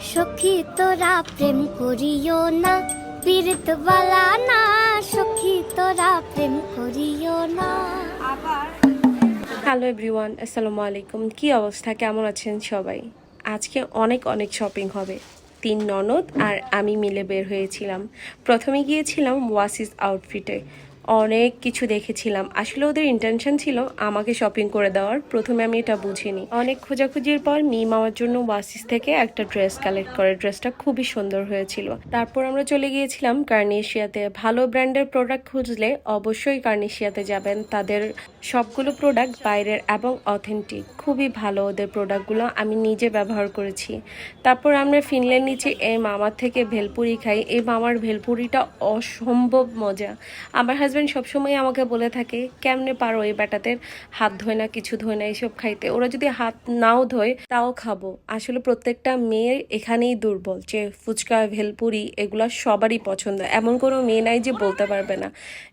সখী তোরা প্রেম করিও না পীড়িত বালা না। সখী তোরা প্রেম করিও না। হ্যালো এভরিওয়ান আসসালামু আলাইকুম। কি অবস্থা? কেমন আছেন সবাই? আজকে অনেক অনেক শপিং হবে। তিন ননদ আর আমি মিলে বের হয়েছিলাম। প্রথমে গিয়েছিলাম ওয়াসিস আউটফিটে অনেক কিছু দেখেছিলাম। আসলে ওদের ইন্টেনশন ছিল আমাকে শপিং করে দেওয়ার। প্রথমে আমি এটা বুঝিনি। অনেক খোঁজাখুঁজির পর মি মামার জন্য ওয়াসিস থেকে একটা ড্রেস কালেক্ট করে। ড্রেসটা খুবই সুন্দর হয়েছিল। তারপর আমরা চলে গিয়েছিলাম কার্নেশিয়াতে। ভালো ব্র্যান্ডের প্রোডাক্ট খুঁজলে অবশ্যই কার্নেশিয়াতে যাবেন। তাদের সবগুলো প্রোডাক্ট বাইরের এবং অথেন্টিক খুবই ভালো ওদের প্রোডাক্টগুলো আমি নিজে ব্যবহার করেছি। তারপর আমরা ফিনল্যান্ড নিচে এই মামার থেকে ভেলপুরি খাই। এই মামার ভেলপুরিটা অসম্ভব মজা। আমার হাজব্যান্ড সবসময় আমাকে বলে থাকে, কেমনে পারো এই ব্যাটাতে হাত ধোয় না, কিছু ধোয় না এইসব খাইতে? ওরা যদি হাত নাও ধোয়, তাও খাব। আসলে প্রত্যেকটা মেয়ের এখানেই দুর্বল, যে ফুচকা, ভেলপুরি এগুলো সবারই পছন্দ। এমন কোনো মেয়ে নাই যে বলতে পারবে না।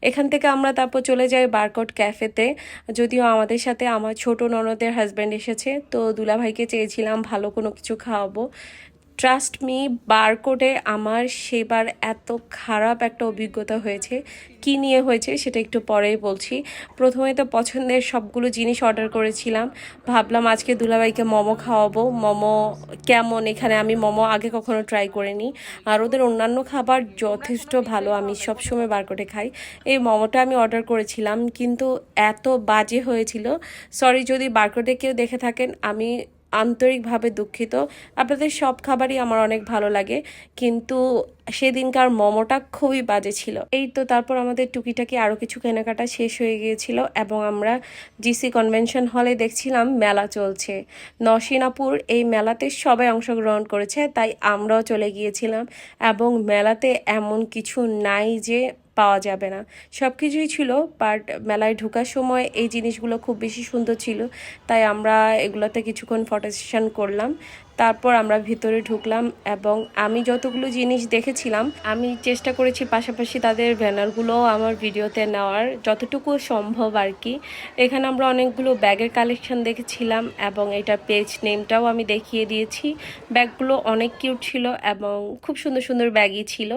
এখান থেকে আমরা তারপর চলে যাই বারকট ক্যাফেতে। যদিও আমাদের সাথে আমার ছোট ননদের হাজব্যান্ড এসেছে, তো দুলাভাইকে চেয়েছিলাম ভালো কোনো কিছু খাওয়াবো। ট্রাস্ট মি বারকোডে আমার সেবার এত খারাপ একটা অভিজ্ঞতা হয়েছে। কি নিয়ে হয়েছে সেটা একটু পরেই বলছি। প্রথমে তো পছন্দের সবগুলো জিনিস অর্ডার করেছিলাম। ভাবলাম আজকে দুলাভাইকে মোমো খাওয়াবো। মোমো কেমন? এখানে আমি মোমো আগে কখনো ট্রাই করিনি। আর ওদের অন্যান্য খাবার যথেষ্ট ভালো। আমি সবসময় বারকোডে খাই। এই মোমোটা আমি অর্ডার করেছিলাম। কিন্তু এত বাজে হয়েছিল। সরি যদি বারকোডে কেউ দেখে থাকেন, আমি আন্তরিকভাবে দুঃখিত। আপনাদের সব খাবারই আমার অনেক ভালো লাগে, কিন্তু সেদিনকার মোমোটা খুবই বাজে ছিল। এই তো তারপর আমাদের টুকিটাকি আরও কিছু কেনাকাটা শেষ হয়ে গিয়েছিল এবং আমরা জিসি কনভেনশন হলে দেখছিলাম মেলা চলছে। নসিনাপুর এই মেলাতে সবাই অংশগ্রহণ করেছে, তাই আমরাও চলে গিয়েছিলাম এবং মেলাতে এমন কিছু নাই যে পাওয়া যাবে না। সব কিছুই ছিল বাট মেলায় ঢোকার সময় এই জিনিসগুলো খুব বেশি সুন্দর ছিল, তাই আমরা এগুলোতে কিছুক্ষণ ফটো সেশন করলাম। তারপর আমরা ভিতরে ঢুকলাম এবং আমি যতগুলো জিনিস দেখেছিলাম, আমি চেষ্টা করেছি পাশাপাশি তাদের ব্যানারগুলো আমার ভিডিওতে নেওয়ার যতটুকু সম্ভব আর কি। এখানে আমরা অনেকগুলো ব্যাগের কালেকশন দেখেছিলাম এবং এটা পেজ নেমটাও আমি দেখিয়ে দিয়েছি। ব্যাগগুলো অনেক কিউট ছিল এবং খুব সুন্দর সুন্দর ব্যাগই ছিল।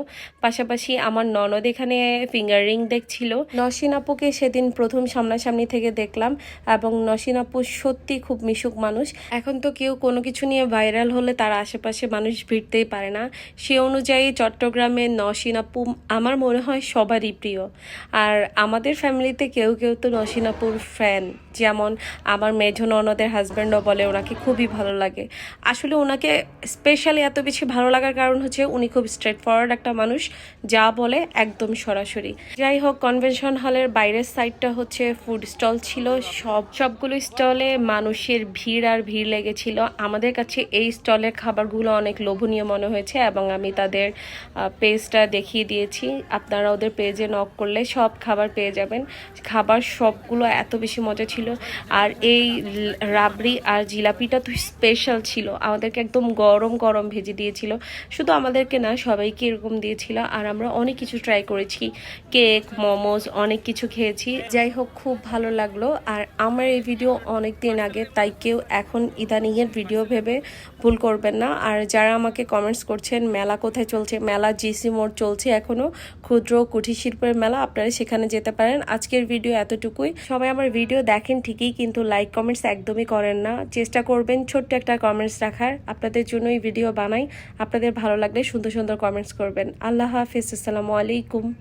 পাশাপাশি আমার ননদ এখানে ফিঙ্গার রিং দেখছিল। নসিন আপুকে সেদিন প্রথম সামনাসামনি থেকে দেখলাম এবং নসিন আপু সত্যি খুব মিশুক মানুষ। এখন তো কেউ কোনো কিছু নিয়ে ভাইরাল হলে তার আশেপাশে মানুষ ভিড়তেই পারে না। সে অনুযায়ী চট্টগ্রামের নসিন আমার মনে হয় সবারই প্রিয়। আর আমাদের ফ্যামিলিতে কেউ কেউ তো নসিনাপুর ফ্যান যেমন আমার মেঝো ননদের হাজব্যান্ডও বলে ওনাকে খুবই ভালো লাগে। আসলে ওনাকে স্পেশালি এত বেশি ভালো লাগার কারণ হচ্ছে উনি খুব স্ট্রেট ফরওয়ার্ড একটা মানুষ, যা বলে একদম সরাসরি। যাই হোক কনভেনশন হলের বাইরের সাইডটা হচ্ছে ফুড স্টল ছিল। সব, সবগুলো স্টলে মানুষের ভিড় আর ভিড় লেগেছিল। আমাদের কাছে এই স্টলের খাবারগুলো অনেক লোভনীয় মনে হয়েছে এবং আমি তাদের পেজটা দেখিয়ে দিয়েছি। আপনারা ওদের পেজে নক করলে সব খাবার পেয়ে যাবেন। খাবার সবগুলো এত বেশি মজা ছিল আর এই রাবড়ি আর জিলাপিটা তো স্পেশাল ছিল। আমাদেরকে একদম গরম গরম ভেজে দিয়েছিল। শুধু আমাদেরকে না, সবাইকে এরকম দিয়েছিল। আর আমরা অনেক কিছু ট্রাই করেছি। কেক মোমোজ অনেক কিছু খেয়েছি। যাই হোক, খুব ভালো লাগল। আর আমার এই ভিডিও অনেক দিন আগে, তাই কেউ এখন ইদানিংয়ের ভিডিও ভেবে ভুল করবেন না। আর যারা আমাকে কমেন্টস করছেন, মেলা কোথায় চলছে? মেলা জিসি মোড় চলছে এখনও ক্ষুদ্র কুটির শিল্পের মেলা, আপনারা সেখানে যেতে পারেন। আজকের ভিডিও এতটুকুই। সবাই আমার ভিডিও দেখেন ঠিকই, কিন্তু লাইক কমেন্টস একদমই করেন না। চেষ্টা করবেন ছোট্ট একটা কমেন্টস রাখার। আপনাদের জন্যই ভিডিও বানাই। আপনাদের ভালো লাগলে সুন্দর সুন্দর কমেন্টস করবেন। আল্লাহ হাফিজ। আসসালামু আলাইকুম।